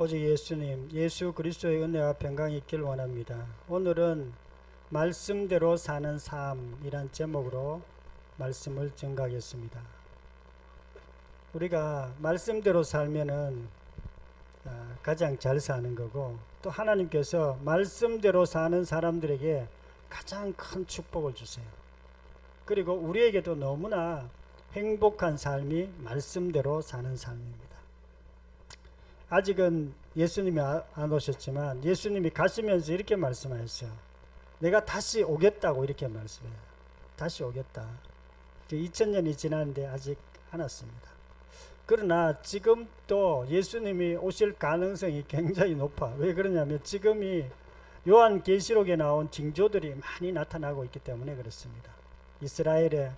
오직 예수님, 예수 그리스도의 은혜와 평강이 있길 원합니다. 오늘은 말씀대로 사는 삶이란 제목으로 말씀을 증가하겠습니다. 우리가 말씀대로 살면은 아, 가장 잘 사는 거고 또 하나님께서 말씀대로 사는 사람들에게 가장 큰 축복을 주세요. 그리고 우리에게도 너무나 행복한 삶이 말씀대로 사는 삶입니다. 아직은 예수님이 아- 안 오셨지만 예수님이 가시면서 이렇게 말씀하셨어요. 내가 다시 오겠다고 이렇게 말씀해요. 다시 오겠다. 2000년이 지났는데 아직 안 왔습니다. 그러나 지금 또 예수님이 오실 가능성이 굉장히 높아. 왜 그러냐면 지금이 요한 계시록에 나온 징조들이 많이 나타나고 있기 때문에 그렇습니다. 이스라엘의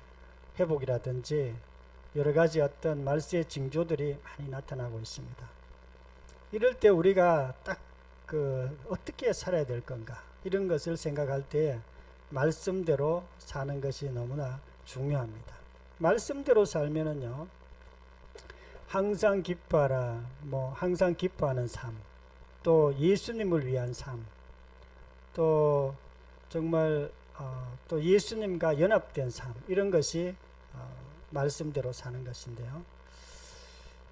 회복이라든지 여러 가지 어떤 말세의 징조들이 많이 나타나고 있습니다. 이럴 때 우리가 딱 그 어떻게 살아야 될 건가 이런 것을 생각할 때 말씀대로 사는 것이 너무나 중요합니다. 말씀대로 살면은요 항상 기뻐하라 뭐 항상 기뻐하는 삶 또 예수님을 위한 삶 또 정말 어, 또 예수님과 연합된 삶 이런 것이 어, 말씀대로 사는 것인데요.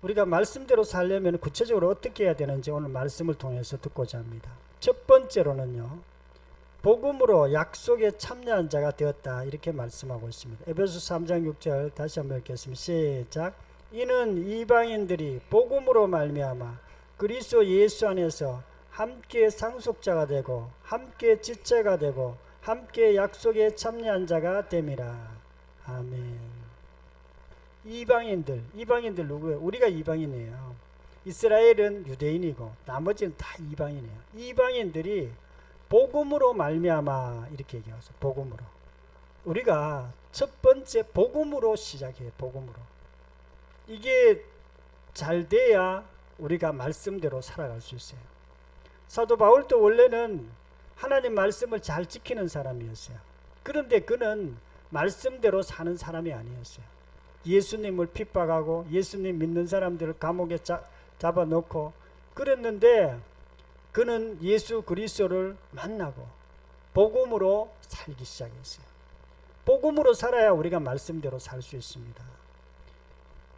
우리가 말씀대로 살려면 구체적으로 어떻게 해야 되는지 오늘 말씀을 통해서 듣고자 합니다. 첫 번째로는요. 복음으로 약속에 참여한 자가 되었다 이렇게 말씀하고 있습니다. 에베소 3장 6절 다시 한번 읽겠습니다. 시작. 이는 이방인들이 복음으로 말미암아 그리스도 예수 안에서 함께 상속자가 되고 함께 지체가 되고 함께 약속에 참여한 자가 됨이라. 아멘. 이방인들, 이방인들 누구예요? 우리가 이방인이에요. 이스라엘은 유대인이고 나머지는 다 이방인이에요. 이방인들이 복음으로 말미암아 이렇게 얘기하죠. 복음으로. 우리가 첫 번째 복음으로 시작해요. 복음으로. 이게 잘 돼야 우리가 말씀대로 살아갈 수 있어요. 사도 바울도 원래는 하나님 말씀을 잘 지키는 사람이었어요. 그런데 그는 말씀대로 사는 사람이 아니었어요. 예수님을 핍박하고 예수님 믿는 사람들을 감옥에 자, 잡아놓고 그랬는데 그는 예수 그리스도를 만나고 복음으로 살기 시작했어요. 복음으로 살아야 우리가 말씀대로 살 수 있습니다.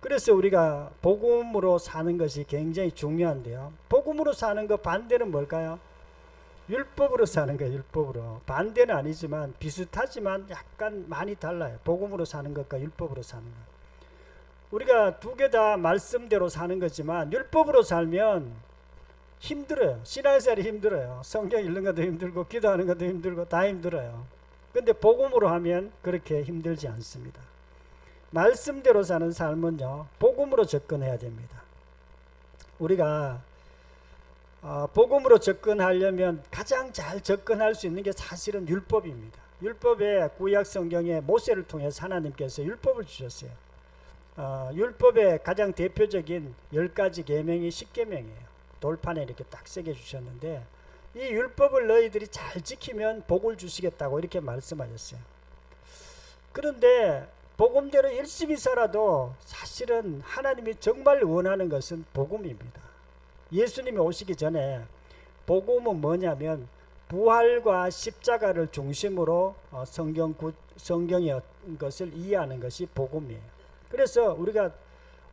그래서 우리가 복음으로 사는 것이 굉장히 중요한데요. 복음으로 사는 것 반대는 뭘까요? 율법으로 사는 거예요. 율법으로. 반대는 아니지만 비슷하지만 약간 많이 달라요. 복음으로 사는 것과 율법으로 사는 것. 우리가 두 개 다 말씀대로 사는 거지만 율법으로 살면 힘들어요. 신앙생활이 힘들어요. 성경 읽는 것도 힘들고 기도하는 것도 힘들고 다 힘들어요. 근데 복음으로 하면 그렇게 힘들지 않습니다. 말씀대로 사는 삶은요. 복음으로 접근해야 됩니다. 우리가 어, 복음으로 접근하려면 가장 잘 접근할 수 있는 게 사실은 율법입니다. 율법에 구약 성경에 모세를 통해서 하나님께서 율법을 주셨어요. 어, 율법의 가장 대표적인 열 가지 계명이 십계명이에요. 돌판에 이렇게 딱 새겨 주셨는데 이 율법을 너희들이 잘 지키면 복을 주시겠다고 이렇게 말씀하셨어요. 그런데 복음대로 열심히 살아도 사실은 하나님이 정말 원하는 것은 복음입니다. 예수님이 오시기 전에 복음은 뭐냐면 부활과 십자가를 중심으로 어, 성경 구, 성경의 것을 이해하는 것이 복음이에요. 그래서 우리가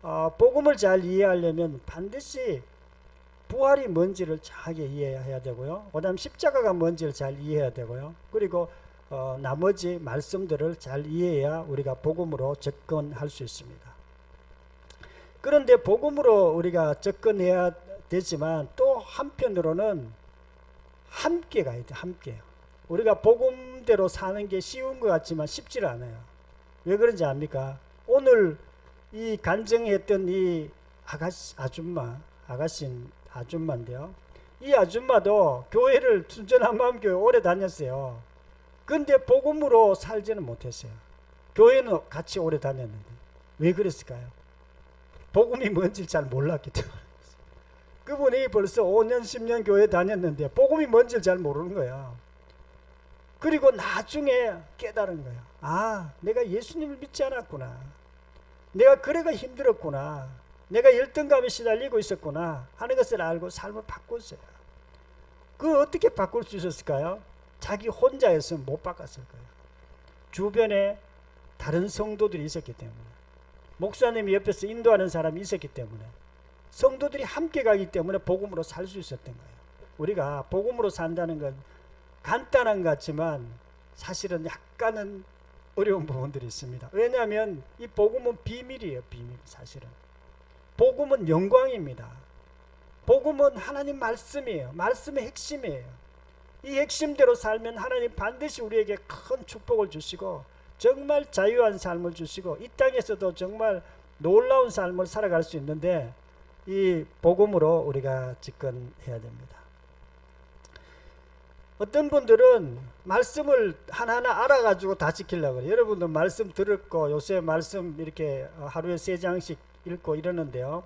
어, 복음을 잘 이해하려면 반드시 부활이 뭔지를 정확하게 이해해야 되고요. 그다음 십자가가 뭔지를 잘 이해해야 되고요. 그리고 어, 나머지 말씀들을 잘 이해해야 우리가 복음으로 접근할 수 있습니다. 그런데 복음으로 우리가 접근해야 되지만 또 한편으로는 함께 가야 돼. 함께. 우리가 복음대로 사는 게 쉬운 것 같지만 쉽지 않아요. 왜 그런지 압니까? 오늘 이 간증했던 이 아가씨 아줌마 아가씨 아줌마인데요. 이 아줌마도 교회를 순전한 마음 교회 오래 다녔어요. 근데 복음으로 살지는 못했어요. 교회는 같이 오래 다녔는데 왜 그랬을까요? 복음이 뭔지 잘 몰랐기 때문에. 그분이 벌써 5년, 10년 교회 다녔는데 복음이 뭔지 잘 모르는 거야. 그리고 나중에 깨달은 거야. 아, 내가 예수님을 믿지 않았구나. 내가 그래가 힘들었구나. 내가 열등감에 시달리고 있었구나 하는 것을 알고 삶을 바꿨어요. 그 어떻게 바꿀 수 있었을까요? 자기 혼자였으면 못 바꿨을 거예요. 주변에 다른 성도들이 있었기 때문에 목사님이 옆에서 인도하는 사람이 있었기 때문에 성도들이 함께 가기 때문에 복음으로 살 수 있었던 거예요. 우리가 복음으로 산다는 건 간단한 것 같지만 사실은 약간은 어려운 부분들이 있습니다. 왜냐하면 이 복음은 비밀이에요. 비밀 사실은. 복음은 영광입니다. 복음은 하나님 말씀이에요. 말씀의 핵심이에요. 이 핵심대로 살면 하나님 반드시 우리에게 큰 축복을 주시고 정말 자유한 삶을 주시고 이 땅에서도 정말 놀라운 삶을 살아갈 수 있는데 이 복음으로 우리가 집권해야 됩니다. 어떤 분들은 말씀을 하나하나 알아가지고 다 지키려고 그래요. 여러분들 말씀 들었고 요새 말씀 이렇게 하루에 세 장씩 읽고 이러는데요.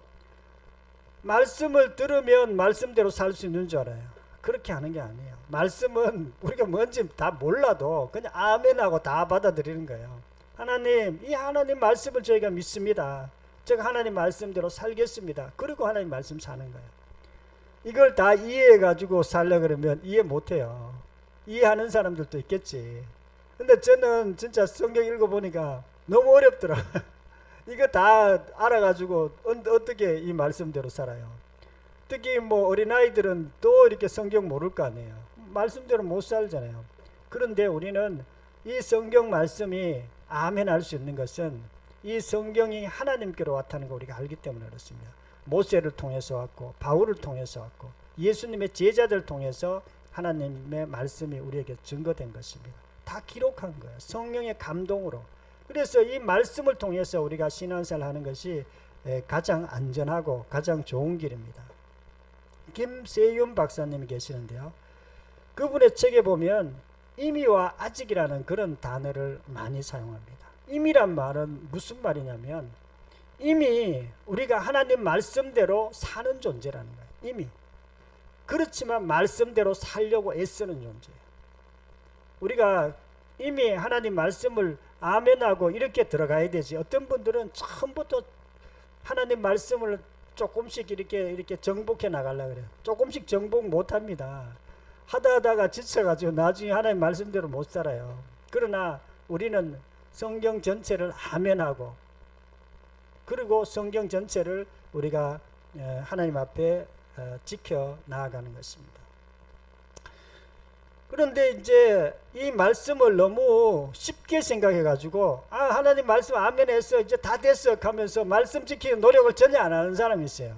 말씀을 들으면 말씀대로 살 수 있는 줄 알아요. 그렇게 하는 게 아니에요. 말씀은 우리가 뭔지 다 몰라도 그냥 아멘하고 다 받아들이는 거예요. 하나님, 이 하나님 말씀을 저희가 믿습니다. 제가 하나님 말씀대로 살겠습니다. 그리고 하나님 말씀 사는 거예요. 이걸 다 이해해 가지고 살려 그러면 이해 못 해요. 이해하는 사람들도 있겠지. 근데 저는 진짜 성경 읽어 보니까 너무 어렵더라. 이거 다 알아 가지고 어떻게 이 말씀대로 살아요. 특히 뭐 어린아이들은 또 이렇게 성경 모를 거 아니에요. 말씀대로 못 살잖아요. 그런데 우리는 이 성경 말씀이 아멘 할 수 있는 것은 이 성경이 하나님께로 왔다는 거 우리가 알기 때문에 그렇습니다. 모세를 통해서 왔고 바울을 통해서 왔고 예수님의 제자들 통해서 하나님의 말씀이 우리에게 증거된 것입니다. 다 기록한 거예요. 성령의 감동으로. 그래서 이 말씀을 통해서 우리가 신앙생활 하는 것이 가장 안전하고 가장 좋은 길입니다. 김세윤 박사님이 계시는데요. 그분의 책에 보면 임의와 아직이라는 그런 단어를 많이 사용합니다. 임의란 말은 무슨 말이냐면 이미 우리가 하나님 말씀대로 사는 존재라는 거예요. 이미. 그렇지만 말씀대로 살려고 애쓰는 존재예요. 우리가 이미 하나님 말씀을 아멘하고 이렇게 들어가야 되지. 어떤 분들은 처음부터 하나님 말씀을 조금씩 이렇게 이렇게 정복해 나가려 그래요. 조금씩 정복 못 합니다. 하다 하다가 지쳐 가지고 나중에 하나님 말씀대로 못 살아요. 그러나 우리는 성경 전체를 아멘하고 그리고 성경 전체를 우리가 하나님 앞에 어, 지켜 나아가는 것입니다. 그런데 이제 이 말씀을 너무 쉽게 생각해 가지고 아 하나님 말씀 아멘 했어 이제 다 됐어 하면서 말씀 지키는 노력을 전혀 안 하는 사람이 있어요.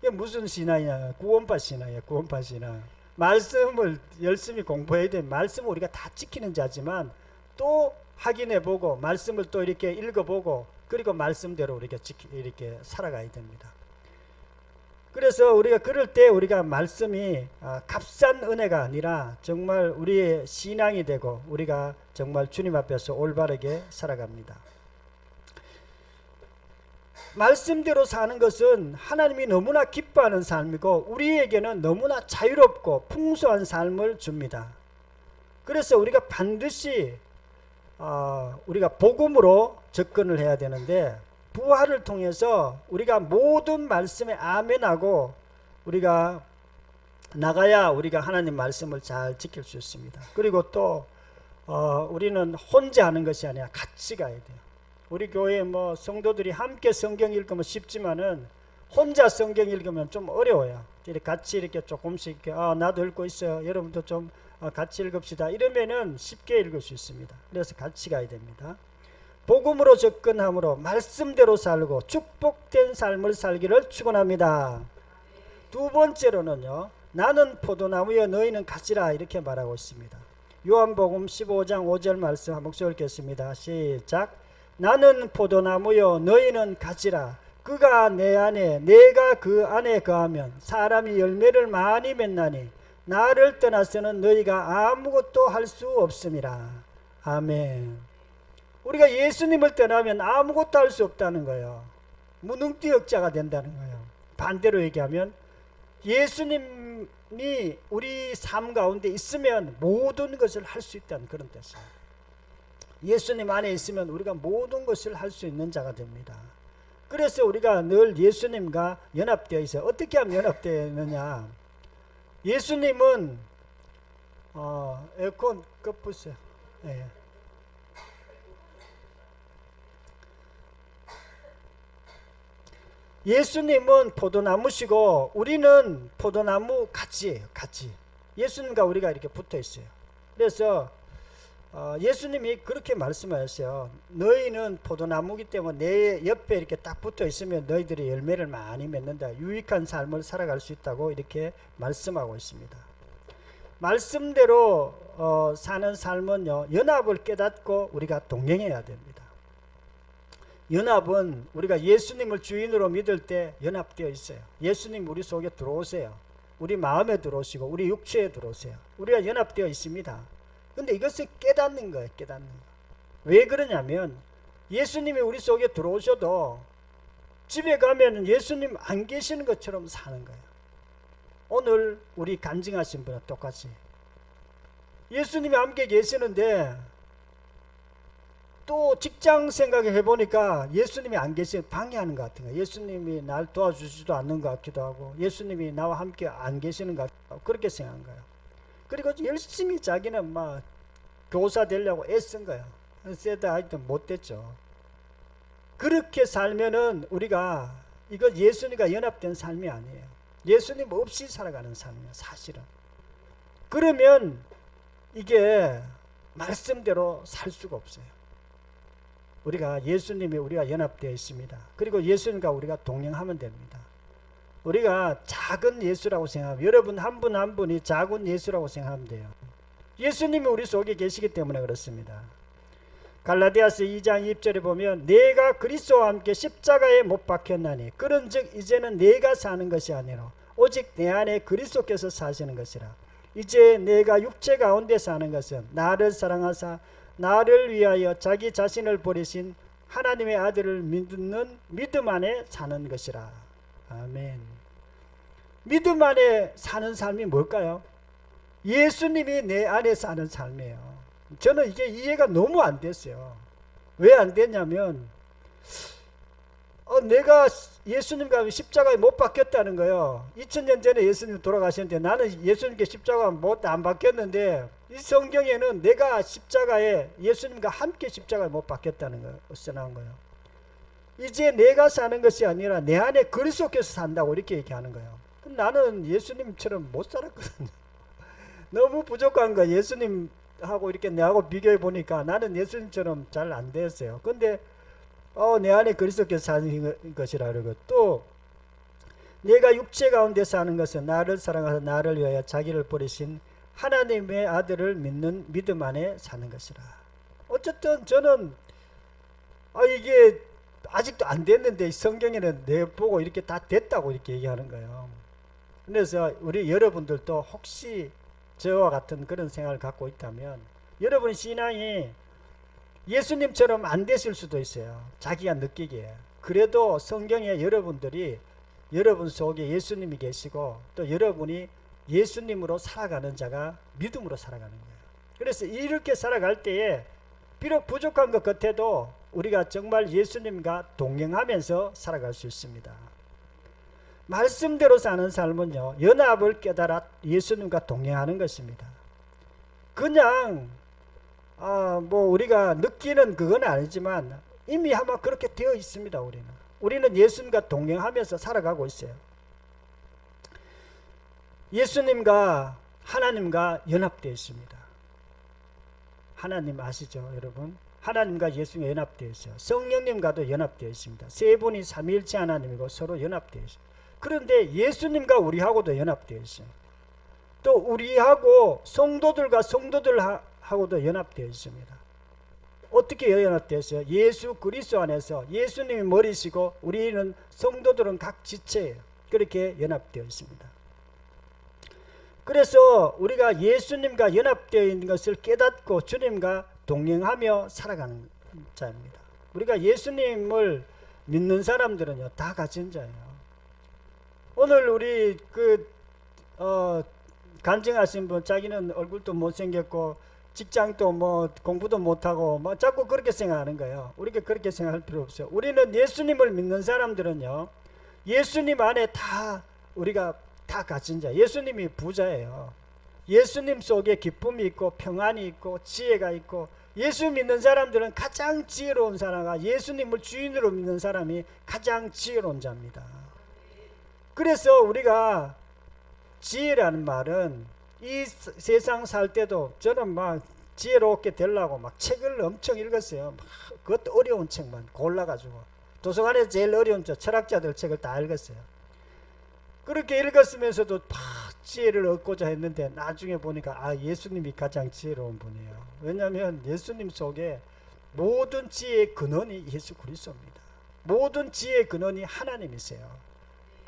이게 무슨 신앙이냐 구원파 신앙이야 구원파 신앙. 말씀을 열심히 공부해야 돼. 말씀을 우리가 다 지키는 자지만 또 확인해 보고 말씀을 또 이렇게 읽어 보고 그리고 말씀대로 우리가 지키, 이렇게 살아가야 됩니다. 그래서 우리가 그럴 때 우리가 말씀이 아, 값싼 은혜가 아니라 정말 우리의 신앙이 되고 우리가 정말 주님 앞에서 올바르게 살아갑니다. 말씀대로 사는 것은 하나님이 너무나 기뻐하는 삶이고 우리에게는 너무나 자유롭고 풍성한 삶을 줍니다. 그래서 우리가 반드시 어, 우리가 복음으로 접근을 해야 되는데 부활을 통해서 우리가 모든 말씀에 아멘하고 우리가 나가야 우리가 하나님 말씀을 잘 지킬 수 있습니다. 그리고 또 어, 우리는 혼자 하는 것이 아니라 같이 가야 돼요. 우리 교회 뭐 성도들이 함께 성경 읽으면 쉽지만은 혼자 성경 읽으면 좀 어려워요. 같이 이렇게 조금씩 이렇게 아 나도 읽고 있어요. 여러분도 좀 어, 같이 읽읍시다. 이러면은 쉽게 읽을 수 있습니다. 그래서 같이 가야 됩니다. 복음으로 접근함으로 말씀대로 살고 축복된 삶을 살기를 축원합니다. 두 번째로는요. 나는 포도나무여 너희는 가지라 이렇게 말하고 있습니다. 요한복음 15장 5절 말씀 한 목소리 읽겠습니다. 시작. 나는 포도나무여 너희는 가지라. 그가 내 안에 내가 그 안에 거하면 사람이 열매를 많이 맺나니 나를 떠나서는 너희가 아무것도 할 수 없음이라. 아멘. 우리가 예수님을 떠나면 아무것도 할 수 없다는 거예요. 무능띠역자가 된다는 거예요. 반대로 얘기하면 예수님이 우리 삶 가운데 있으면 모든 것을 할 수 있다는 그런 뜻이에요. 예수님 안에 있으면 우리가 모든 것을 할 수 있는 자가 됩니다. 그래서 우리가 늘 예수님과 연합되어 있어요. 어떻게 하면 연합되느냐? 예수님은 어, 에어컨 끄부세요. 예. 예수님은 포도나무시고 우리는 포도나무 같이예요. 같이. 예수님과 우리가 이렇게 붙어 있어요. 그래서 어, 예수님이 그렇게 말씀하셨어요. 너희는 포도나무기 때문에 내 옆에 이렇게 딱 붙어 있으면 너희들이 열매를 많이 맺는다. 유익한 삶을 살아갈 수 있다고 이렇게 말씀하고 있습니다. 말씀대로 어, 사는 삶은요 연합을 깨닫고 우리가 동행해야 됩니다. 연합은 우리가 예수님을 주인으로 믿을 때 연합되어 있어요. 예수님 우리 속에 들어오세요. 우리 마음에 들어오시고 우리 육체에 들어오세요. 우리가 연합되어 있습니다. 근데 이것을 깨닫는 거예요. 깨닫는 거. 왜 그러냐면 예수님이 우리 속에 들어오셔도 집에 가면 예수님 안 계시는 것처럼 사는 거예요. 오늘 우리 간증하신 분은 똑같이 예수님이 함께 계시는데 또 직장 생각해 보니까 예수님이 안 계시 방해하는 것 같은 거예요. 예수님이 날 도와주지도 않는 것 같기도 하고 예수님이 나와 함께 안 계시는 것 하고 그렇게 생각한 거예요. 그리고 열심히 자기는 막 교사 되려고 애쓴 거예요. 세다 하여튼 못 됐죠. 그렇게 살면은 우리가 이거 예수님과 연합된 삶이 아니에요. 예수님 없이 살아가는 삶이에요. 사실은. 그러면 이게 말씀대로 살 수가 없어요. 우리가 예수님이 우리가 연합되어 있습니다. 그리고 예수님과 우리가 동행하면 됩니다. 우리가 작은 예수라고 생각하면 여러분 한분한 분이 작은 예수라고 생각하면 돼요. 예수님이 우리 속에 계시기 때문에 그렇습니다. 갈라디아서 2장 2절에 보면 내가 그리스도와 함께 십자가에 못 박혔나니 그런즉 이제는 내가 사는 것이 아니라 오직 내 안에 그리스도께서 사시는 것이라 이제 내가 육체 가운데 사는 것은 나를 사랑하사 나를 위하여 자기 자신을 버리신 하나님의 아들을 믿는 믿음 안에 사는 것이라 아멘 믿음 안에 사는 삶이 뭘까요? 예수님이 내 안에 사는 삶이에요. 저는 이게 이해가 너무 안 됐어요. 왜 안 됐냐면, 어, 내가 예수님과 십자가에 못 박혔다는 거예요. 2000년 전에 예수님 돌아가셨는데 나는 예수님께 십자가 못 안 박혔는데 이 성경에는 내가 십자가에 예수님과 함께 십자가에 못 박혔다는 거 써나온 거예요. 이제 내가 사는 것이 아니라 내 안에 그리스도께서 산다고 이렇게 얘기하는 거예요. 나는 예수님처럼 못 살았거든요. 너무 부족한 거 예수님하고 이렇게 내하고 비교해 보니까 나는 예수님처럼 잘 안 됐어요. 근데 어, 내 안에 그리스도께서 사는 것이라 그러고 또 내가 육체 가운데 사는 것은 나를 사랑하사 나를 위하여 자기를 버리신 하나님의 아들을 믿는 믿음 안에 사는 것이라. 어쨌든 저는 아 이게 아직도 안 됐는데 성경에는 내 보고 이렇게 다 됐다고 이렇게 얘기하는 거예요. 그래서 우리 여러분들도 혹시 저와 같은 그런 생각을 갖고 있다면 여러분 신앙이 예수님처럼 안 됐을 수도 있어요. 자기가 느끼기에. 그래도 성경에 여러분들이 여러분 속에 예수님이 계시고 또 여러분이 예수님으로 살아가는 자가 믿음으로 살아가는 거예요. 그래서 이렇게 살아갈 때에 비록 부족한 것 같아도 우리가 정말 예수님과 동행하면서 살아갈 수 있습니다. 말씀대로 사는 삶은요, 연합을 깨달아 예수님과 동행하는 것입니다. 그냥, 아, 뭐, 우리가 느끼는 그건 아니지만 이미 아마 그렇게 되어 있습니다, 우리는. 우리는 예수님과 동행하면서 살아가고 있어요. 예수님과 하나님과 연합되어 있습니다. 하나님 아시죠, 여러분? 하나님과 예수님과 연합되어 있어요. 성령님과도 연합되어 있습니다. 세 분이 삼위일체 하나님이고 서로 연합되어 있어요. 그런데 예수님과 우리하고도 연합되어 있어요. 또 우리하고 성도들과 성도들하고도 연합되어 있습니다. 어떻게 연합되어 있어요? 예수 그리스도 안에서 예수님이 머리시고 우리는 성도들은 각 지체예요. 그렇게 연합되어 있습니다. 그래서 우리가 예수님과 연합되어 있는 것을 깨닫고 주님과 동행하며 살아가는 자입니다. 우리가 예수님을 믿는 사람들은요 다 가진 자예요. 오늘 우리 그 어, 간증하신 분 자기는 얼굴도 못생겼고 직장도 뭐 공부도 못하고 뭐 자꾸 그렇게 생각하는 거예요. 우리가 그렇게 생각할 필요 없어요. 우리는 예수님을 믿는 사람들은요. 예수님 안에 다 우리가 다 가진 자. 예수님이 부자예요. 예수님 속에 기쁨이 있고 평안이 있고 지혜가 있고 예수 믿는 사람들은 가장 지혜로운 사람과 예수님을 주인으로 믿는 사람이 가장 지혜로운 자입니다. 그래서 우리가 지혜라는 말은 이 세- 세상 살 때도 저는 막 지혜롭게 되려고 막 책을 엄청 읽었어요. 막 그것도 어려운 책만 골라가지고 도서관에서 제일 어려운 저 철학자들 책을 다 읽었어요. 그렇게 읽었으면서도 막 지혜를 얻고자 했는데 나중에 보니까 아 예수님이 가장 지혜로운 분이에요. 왜냐하면 예수님 속에 모든 지혜의 근원이 예수 그리스도입니다. 모든 지혜의 근원이 하나님이세요.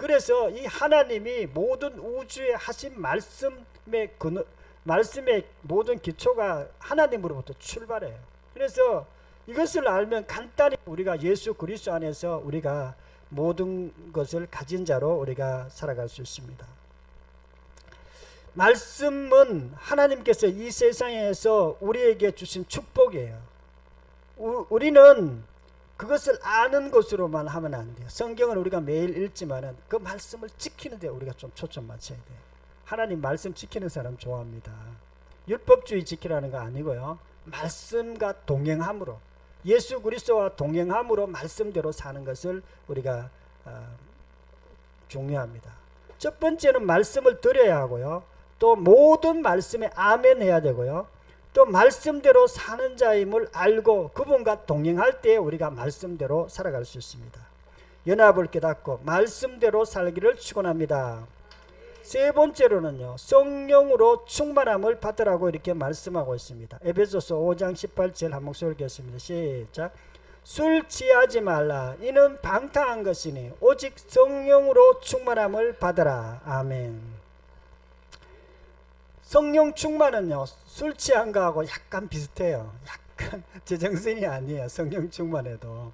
그래서 이 하나님이 모든 우주에 하신 말씀의 근원, 말씀의 모든 기초가 하나님으로부터 출발해요. 그래서 이것을 알면 간단히 우리가 예수 그리스도 안에서 우리가 모든 것을 가진 자로 우리가 살아갈 수 있습니다. 말씀은 하나님께서 이 세상에서 우리에게 주신 축복이에요. 우, 우리는 그것을 아는 것으로만 하면 안 돼요. 성경을 우리가 매일 읽지만은 그 말씀을 지키는 데 우리가 좀 초점 맞춰야 돼요. 하나님 말씀 지키는 사람 좋아합니다. 율법주의 지키라는 거 아니고요. 말씀과 동행함으로 예수 그리스도와 동행함으로 말씀대로 사는 것을 우리가 어, 중요합니다. 첫 번째는 말씀을 들어야 하고요. 또 모든 말씀에 아멘 해야 되고요. 또 말씀대로 사는 자임을 알고 그분과 동행할 때 우리가 말씀대로 살아갈 수 있습니다. 연합을 깨닫고 말씀대로 살기를 축원합니다. 세 번째로는요. 성령으로 충만함을 받으라고 이렇게 말씀하고 있습니다. 에베소서 5장 18절 한 목소리 읽겠습니다. 시작. 술 취하지 말라. 이는 방탕한 것이니 오직 성령으로 충만함을 받으라. 아멘. 성령 충만은요 술 취한 거하고 약간 비슷해요. 약간 제정신이 아니에요. 성령 충만해도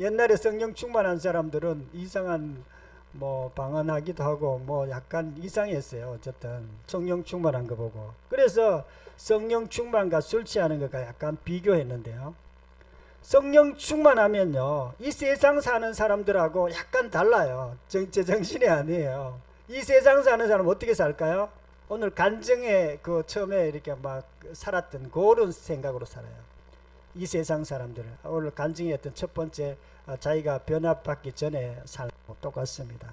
옛날에 성령 충만한 사람들은 이상한 뭐 방언하기도 하고 뭐 약간 이상했어요. 어쨌든 성령 충만한 거 보고 그래서 성령 충만과 술 취하는 것과 약간 비교했는데요. 성령 충만하면요 이 세상 사는 사람들하고 약간 달라요. 정, 제정신이 아니에요. 이 세상 사는 사람 어떻게 살까요? 오늘 간증에 그 처음에 이렇게 막 살았던 그런 생각으로 살아요. 이 세상 사람들 오늘 간증에 했던 첫 번째 아, 자기가 변화받기 전에 살고 똑같습니다.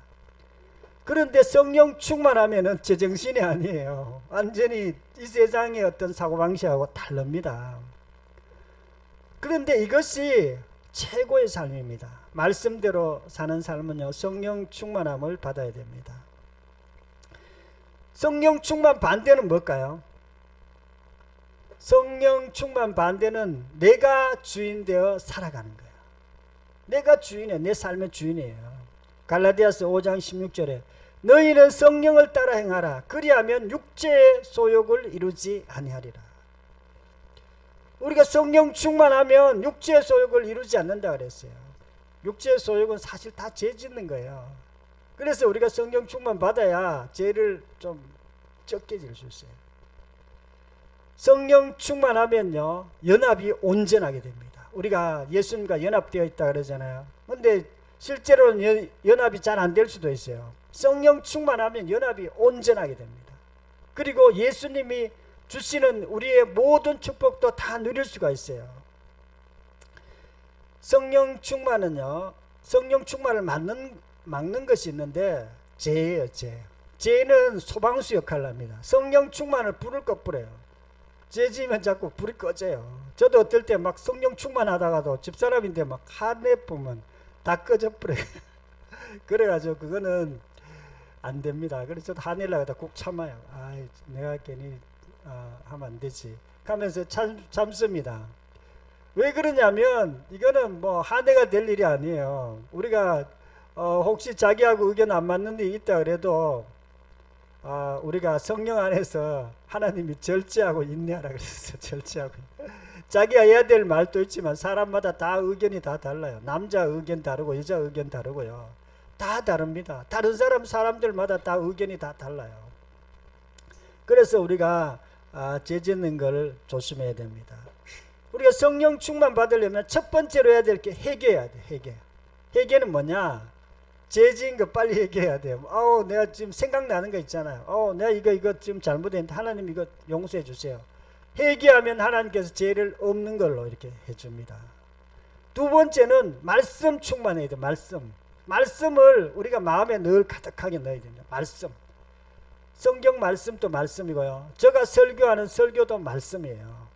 그런데 성령 충만하면은 제정신이 아니에요. 완전히 이 세상의 어떤 사고방식하고 다릅니다. 그런데 이것이 최고의 삶입니다. 말씀대로 사는 삶은요, 성령 충만함을 받아야 됩니다. 성령 충만 반대는 뭘까요? 성령 충만 반대는 내가 주인 되어 살아가는 거예요. 내가 주인이에요. 내 삶의 주인이에요. 갈라디아서 5장 16절에 너희는 성령을 따라 행하라. 그리하면 육체의 소욕을 이루지 아니하리라. 우리가 성령 충만하면 육체의 소욕을 이루지 않는다 그랬어요. 육체의 소욕은 사실 다 죄 짓는 거예요. 그래서 우리가 성령 충만 받아야 죄를 좀 적게 질 수 있어요. 성령 충만하면요 연합이 온전하게 됩니다. 우리가 예수님과 연합되어 있다 그러잖아요. 근데 실제로는 연, 연합이 잘 안 될 수도 있어요. 성령 충만하면 연합이 온전하게 됩니다. 그리고 예수님이 주시는 우리의 모든 축복도 다 누릴 수가 있어요. 성령 충만은요, 성령 충만을 막는, 막는 것이 있는데, 죄예요, 죄. 죄는 소방수 역할을 합니다. 성령 충만을 불을 꺼뿌려요. 죄 지면 자꾸 불이 꺼져요. 저도 어떨 때 막 성령 충만하다가도 집사람인데 막 한해 보면 다 꺼져 버려요. 그래가지고 그거는 안 됩니다. 그래서 저도 화내려고 꼭 참아요. 아, 내가 괜히 아, 하면 안 되지. 하면서 참, 참습니다. 왜 그러냐면 이거는 뭐 한해가 될 일이 아니에요. 우리가 어, 혹시 자기하고 의견 안 맞는 일이 있다 그래도 아, 우리가 성령 안에서 하나님이 절제하고 인내하라 그랬어요. 절제하고. 자기가 해야 될 말도 있지만 사람마다 다 의견이 다 달라요. 남자 의견 다르고 여자 의견 다르고요. 다 다릅니다. 다른 사람 사람들마다 다 의견이 다 달라요. 그래서 우리가 아, 죄짓는 걸 조심해야 됩니다. 우리가 성령 충만 받으려면 첫 번째로 해야 될 게 회개해야 돼. 회개. 회개는 뭐냐? 죄지은 거 빨리 회개해야 돼요. 아우 내가 지금 생각나는 거 있잖아요. 어 내가 이거 이거 지금 잘못했는데 하나님 이거 용서해 주세요. 회개하면 하나님께서 죄를 없는 걸로 이렇게 해줍니다. 두 번째는 말씀 충만해야 돼. 말씀. 말씀을 우리가 마음에 늘 가득하게 넣어야 됩니다. 말씀. 성경 말씀도 말씀이고요. 제가 설교하는 설교도 말씀이에요.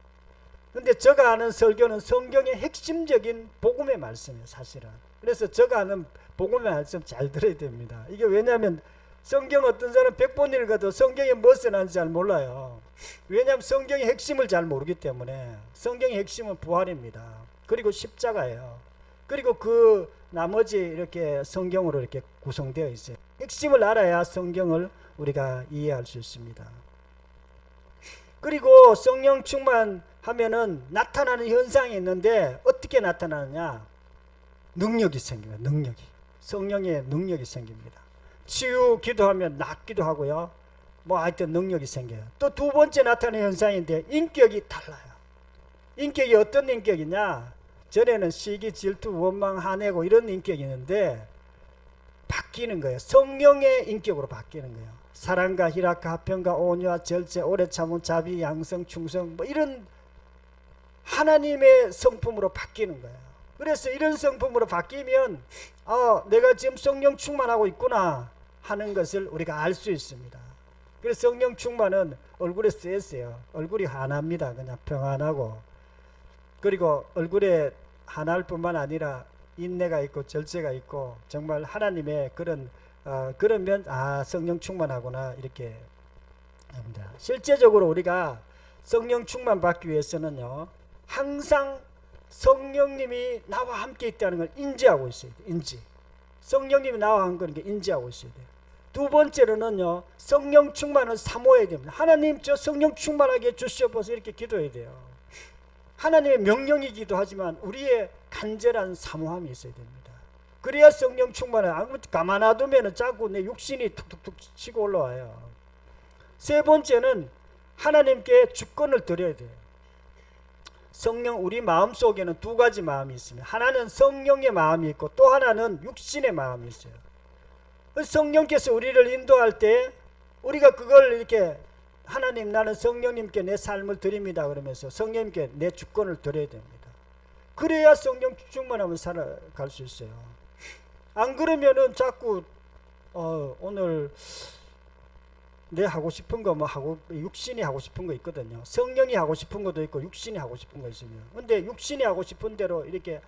근데 제가 하는 설교는 성경의 핵심적인 복음의 말씀이에요, 사실은. 그래서 제가 하는 복음의 말씀 잘 들어야 됩니다. 이게 왜냐하면 성경 어떤 사람 100번 읽어도 성경에 무엇 써놨는지 잘 몰라요. 왜냐하면 성경의 핵심을 잘 모르기 때문에 성경의 핵심은 부활입니다. 그리고 십자가예요. 그리고 그 나머지 이렇게 성경으로 이렇게 구성되어 있어요. 핵심을 알아야 성경을 우리가 이해할 수 있습니다. 그리고 성령 충만하면은 나타나는 현상이 있는데 어떻게 나타나느냐? 능력이 생깁니다. 능력이. 성령의 능력이 생깁니다. 치유 기도하면 낫기도 하고요. 뭐 하여튼 능력이 생겨요. 또 두 번째 나타나는 현상인데 인격이 달라요. 인격이 어떤 인격이냐? 전에는 시기, 질투, 원망, 화내고 이런 인격이 있는데 바뀌는 거예요. 성령의 인격으로 바뀌는 거예요. 사랑과 희락과 화평과 온유와 절제, 오래 참음, 자비, 양성, 충성 뭐 이런 하나님의 성품으로 바뀌는 거예요. 그래서 이런 성품으로 바뀌면 어, 내가 지금 성령 충만하고 있구나 하는 것을 우리가 알 수 있습니다. 그래서 성령 충만은 얼굴에 쓰였어요. 얼굴이 환합니다. 그냥 평안하고 그리고 얼굴에 환할 뿐만 아니라 인내가 있고 절제가 있고 정말 하나님의 그런 어, 그러면 아 성령 충만하구나 이렇게 합니다. 실제적으로 우리가 성령 충만 받기 위해서는요 항상 성령님이 나와 함께 있다는 걸 인지하고 있어야 돼. 인지. 성령님이 나와 있는 게 인지하고 있어야 돼요. 두 번째로는요 성령 충만을 사모해야 됩니다. 하나님 저 성령 충만하게 해주시옵소서 이렇게 기도해야 돼요. 하나님의 명령이기도 하지만 우리의 간절한 사모함이 있어야 됩니다. 그래야 성령 충만을 아무 가만 놔두면 자꾸 내 육신이 툭툭툭 치고 올라와요. 세 번째는 하나님께 주권을 드려야 돼요. 성령 우리 마음 속에는 두 가지 마음이 있습니다. 하나는 성령의 마음이 있고 또 하나는 육신의 마음이 있어요. 성령께서 우리를 인도할 때 우리가 그걸 이렇게 하나님 나는 성령님께 내 삶을 드립니다 그러면서 성령님께 내 주권을 드려야 됩니다. 그래야 성령 충만하면 살아갈 수 있어요. 안 그러면은 자꾸 어, 오늘 내 하고 싶은 거 뭐 하고 육신이 하고 싶은 거 있거든요. 성령이 하고 싶은 것도 있고 육신이 하고 싶은 거 있으면. 근데 육신이 하고 싶은 대로 이렇게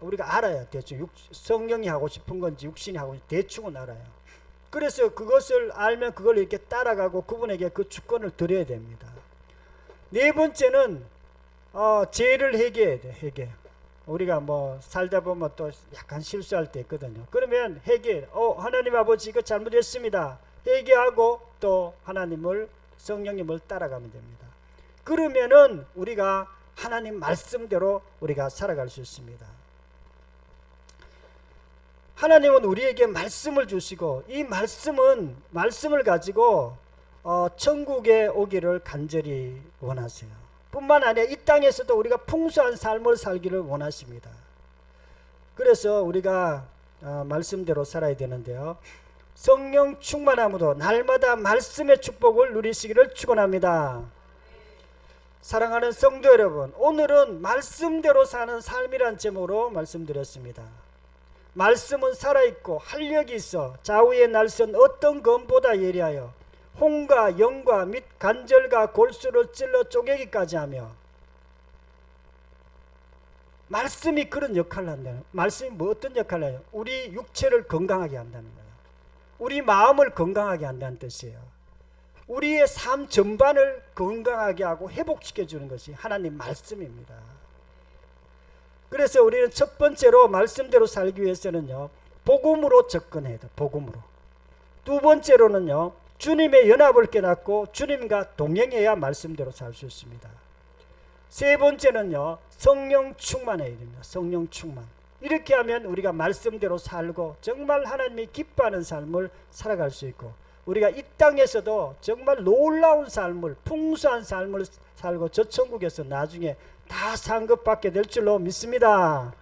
우리가 알아야 대충 육, 성령이 하고 싶은 건지 육신이 하고 대충은 알아요. 그래서 그것을 알면 그걸 이렇게 따라가고 그분에게 그 주권을 드려야 됩니다. 네 번째는 어, 죄를 회개해야 돼. 회개. 우리가 뭐 살다 보면 또 약간 실수할 때 있거든요. 그러면 회개. 어 하나님 아버지 이거 잘못했습니다. 회개하고 또 하나님을 성령님을 따라가면 됩니다. 그러면은 우리가 하나님 말씀대로 우리가 살아갈 수 있습니다. 하나님은 우리에게 말씀을 주시고 이 말씀은 말씀을 가지고 어, 천국에 오기를 간절히 원하세요. 뿐만 아니라 이 땅에서도 우리가 풍성한 삶을 살기를 원하십니다. 그래서 우리가 어, 말씀대로 살아야 되는데요. 성령 충만함으로 날마다 말씀의 축복을 누리시기를 축원합니다. 사랑하는 성도 여러분, 오늘은 말씀대로 사는 삶이란 제목으로 말씀드렸습니다. 말씀은 살아있고 활력이 있어 좌우의 날선 어떤 검보다 예리하여 홍과 영과 및 간절과 골수를 찔러 쪼개기까지 하며 말씀이 그런 역할을 한다는 말씀이 뭐 어떤 역할을 해요? 우리 육체를 건강하게 한다는 거예요. 우리 마음을 건강하게 한다는 뜻이에요. 우리의 삶 전반을 건강하게 하고 회복시켜 주는 것이 하나님 말씀입니다. 그래서 우리는 첫 번째로 말씀대로 살기 위해서는요. 복음으로 접근해야 돼. 복음으로. 두 번째로는요. 주님의 연합을 깨닫고 주님과 동행해야 말씀대로 살 수 있습니다. 세 번째는요. 성령 충만해야 됩니다. 성령 충만. 이렇게 하면 우리가 말씀대로 살고 정말 하나님이 기뻐하는 삶을 살아갈 수 있고 우리가 이 땅에서도 정말 놀라운 삶을 풍성한 삶을 살고 저 천국에서 나중에 다 상급받게 될 줄로 믿습니다.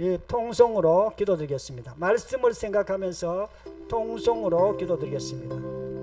예, 통성으로 기도드리겠습니다. 말씀을 생각하면서 통성으로 기도드리겠습니다.